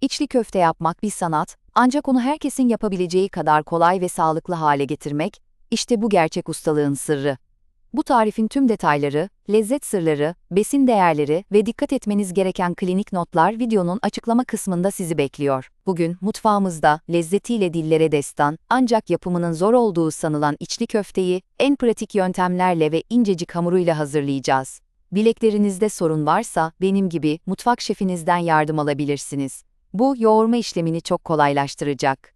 İçli köfte yapmak bir sanat, ancak onu herkesin yapabileceği kadar kolay ve sağlıklı hale getirmek, işte bu gerçek ustalığın sırrı. Bu tarifin tüm detayları, lezzet sırları, besin değerleri ve dikkat etmeniz gereken klinik notlar videonun açıklama kısmında sizi bekliyor. Bugün mutfağımızda lezzetiyle dillere destan, ancak yapımının zor olduğu sanılan içli köfteyi en pratik yöntemlerle ve incecik hamuruyla hazırlayacağız. Bileklerinizde sorun varsa benim gibi mutfak şefinizden yardım alabilirsiniz. Bu yoğurma işlemini çok kolaylaştıracak.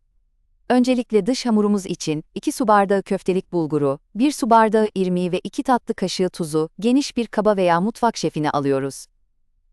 Öncelikle dış hamurumuz için 2 su bardağı köftelik bulguru, 1 su bardağı irmiği ve 2 tatlı kaşığı tuzu geniş bir kaba veya mutfak şefine alıyoruz.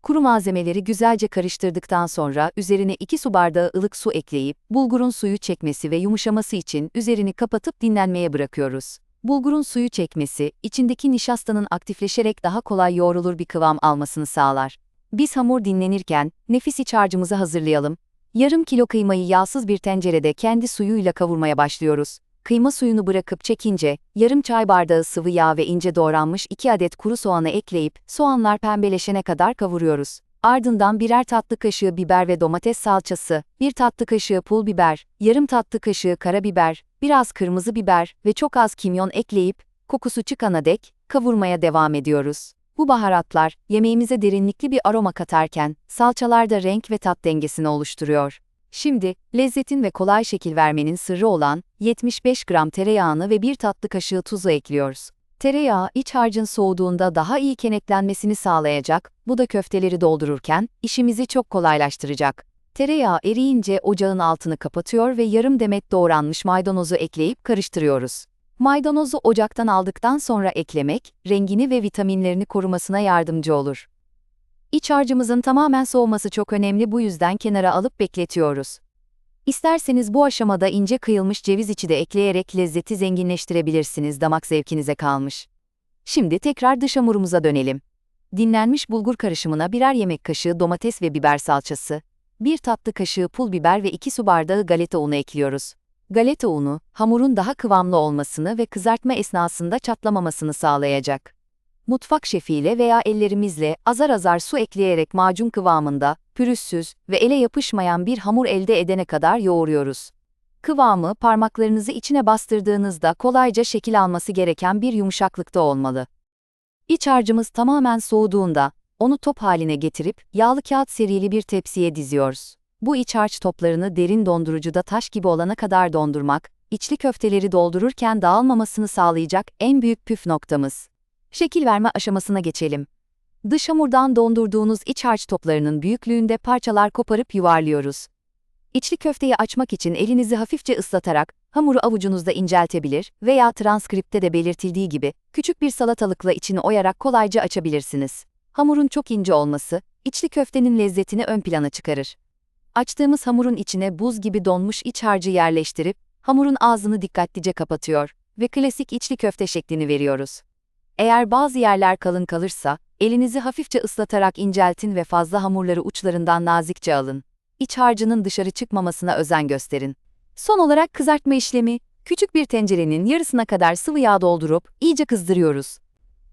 Kuru malzemeleri güzelce karıştırdıktan sonra üzerine 2 su bardağı ılık su ekleyip bulgurun suyu çekmesi ve yumuşaması için üzerini kapatıp dinlenmeye bırakıyoruz. Bulgurun suyu çekmesi, içindeki nişastanın aktifleşerek daha kolay yoğrulur bir kıvam almasını sağlar. Biz hamur dinlenirken nefis iç harcımızı hazırlayalım. Yarım kilo kıymayı yağsız bir tencerede kendi suyuyla kavurmaya başlıyoruz. Kıyma suyunu bırakıp çekince, yarım çay bardağı sıvı yağ ve ince doğranmış 2 adet kuru soğanı ekleyip soğanlar pembeleşene kadar kavuruyoruz. Ardından birer tatlı kaşığı biber ve domates salçası, bir tatlı kaşığı pul biber, yarım tatlı kaşığı karabiber, biraz kırmızı biber ve çok az kimyon ekleyip, kokusu çıkana dek kavurmaya devam ediyoruz. Bu baharatlar, yemeğimize derinlikli bir aroma katarken, salçalarda renk ve tat dengesini oluşturuyor. Şimdi, lezzetin ve kolay şekil vermenin sırrı olan 75 gram tereyağını ve bir tatlı kaşığı tuzu ekliyoruz. Tereyağı iç harcın soğuduğunda daha iyi kenetlenmesini sağlayacak, bu da köfteleri doldururken işimizi çok kolaylaştıracak. Tereyağı eriyince ocağın altını kapatıyor ve yarım demet doğranmış maydanozu ekleyip karıştırıyoruz. Maydanozu ocaktan aldıktan sonra eklemek, rengini ve vitaminlerini korumasına yardımcı olur. İç harcımızın tamamen soğuması çok önemli bu yüzden kenara alıp bekletiyoruz. İsterseniz bu aşamada ince kıyılmış ceviz içi de ekleyerek lezzeti zenginleştirebilirsiniz damak zevkinize kalmış. Şimdi tekrar dış hamurumuza dönelim. Dinlenmiş bulgur karışımına birer yemek kaşığı domates ve biber salçası, bir tatlı kaşığı pul biber ve 2 su bardağı galeta unu ekliyoruz. Galeta unu, hamurun daha kıvamlı olmasını ve kızartma esnasında çatlamamasını sağlayacak. Mutfak şefiyle veya ellerimizle azar azar su ekleyerek macun kıvamında, pürüzsüz ve ele yapışmayan bir hamur elde edene kadar yoğuruyoruz. Kıvamı parmaklarınızı içine bastırdığınızda kolayca şekil alması gereken bir yumuşaklıkta olmalı. İç harcımız tamamen soğuduğunda, onu top haline getirip yağlı kağıt serili bir tepsiye diziyoruz. Bu iç harç toplarını derin dondurucuda taş gibi olana kadar dondurmak, içli köfteleri doldururken dağılmamasını sağlayacak en büyük püf noktamız. Şekil verme aşamasına geçelim. Dış hamurdan dondurduğunuz iç harç toplarının büyüklüğünde parçalar koparıp yuvarlıyoruz. İçli köfteyi açmak için elinizi hafifçe ıslatarak hamuru avucunuzda inceltebilir veya transkripte de belirtildiği gibi küçük bir salatalıkla içini oyarak kolayca açabilirsiniz. Hamurun çok ince olması, içli köftenin lezzetini ön plana çıkarır. Açtığımız hamurun içine buz gibi donmuş iç harcı yerleştirip, hamurun ağzını dikkatlice kapatıyor ve klasik içli köfte şeklini veriyoruz. Eğer bazı yerler kalın kalırsa, elinizi hafifçe ıslatarak inceltin ve fazla hamurları uçlarından nazikçe alın. İç harcının dışarı çıkmamasına özen gösterin. Son olarak kızartma işlemi, küçük bir tencerenin yarısına kadar sıvı yağ doldurup iyice kızdırıyoruz.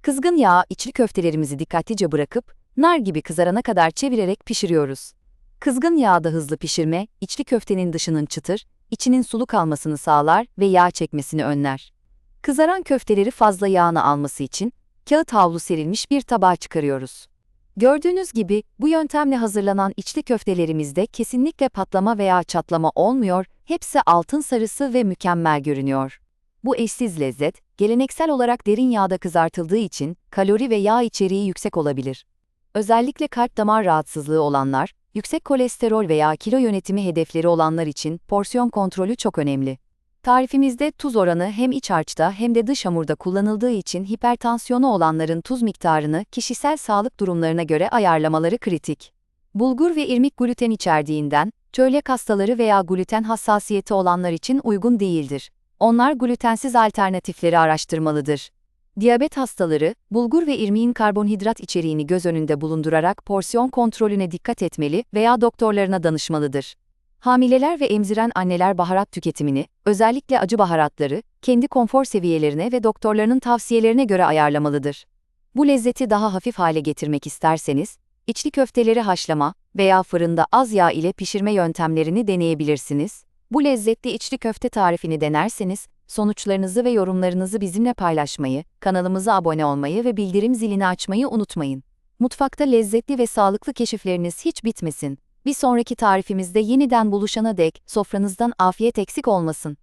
Kızgın yağ içli köftelerimizi dikkatlice bırakıp, nar gibi kızarana kadar çevirerek pişiriyoruz. Kızgın yağda hızlı pişirme, içli köftenin dışının çıtır, içinin sulu kalmasını sağlar ve yağ çekmesini önler. Kızaran köfteleri fazla yağını alması için kağıt havlu serilmiş bir tabağa çıkarıyoruz. Gördüğünüz gibi bu yöntemle hazırlanan içli köftelerimizde kesinlikle patlama veya çatlama olmuyor, hepsi altın sarısı ve mükemmel görünüyor. Bu eşsiz lezzet, geleneksel olarak derin yağda kızartıldığı için kalori ve yağ içeriği yüksek olabilir. Özellikle kalp damar rahatsızlığı olanlar, yüksek kolesterol veya kilo yönetimi hedefleri olanlar için porsiyon kontrolü çok önemli. Tarifimizde tuz oranı hem iç harçta hem de dış hamurda kullanıldığı için hipertansiyonu olanların tuz miktarını kişisel sağlık durumlarına göre ayarlamaları kritik. Bulgur ve irmik gluten içerdiğinden, çölyak hastaları veya gluten hassasiyeti olanlar için uygun değildir. Onlar glutensiz alternatifleri araştırmalıdır. Diyabet hastaları, bulgur ve irmiğin karbonhidrat içeriğini göz önünde bulundurarak porsiyon kontrolüne dikkat etmeli veya doktorlarına danışmalıdır. Hamileler ve emziren anneler baharat tüketimini, özellikle acı baharatları, kendi konfor seviyelerine ve doktorlarının tavsiyelerine göre ayarlamalıdır. Bu lezzeti daha hafif hale getirmek isterseniz, İçli köfteleri haşlama veya fırında az yağ ile pişirme yöntemlerini deneyebilirsiniz. Bu lezzetli içli köfte tarifini denerseniz, sonuçlarınızı ve yorumlarınızı bizimle paylaşmayı, kanalımıza abone olmayı ve bildirim zilini açmayı unutmayın. Mutfakta lezzetli ve sağlıklı keşifleriniz hiç bitmesin. Bir sonraki tarifimizde yeniden buluşana dek sofranızdan afiyet eksik olmasın.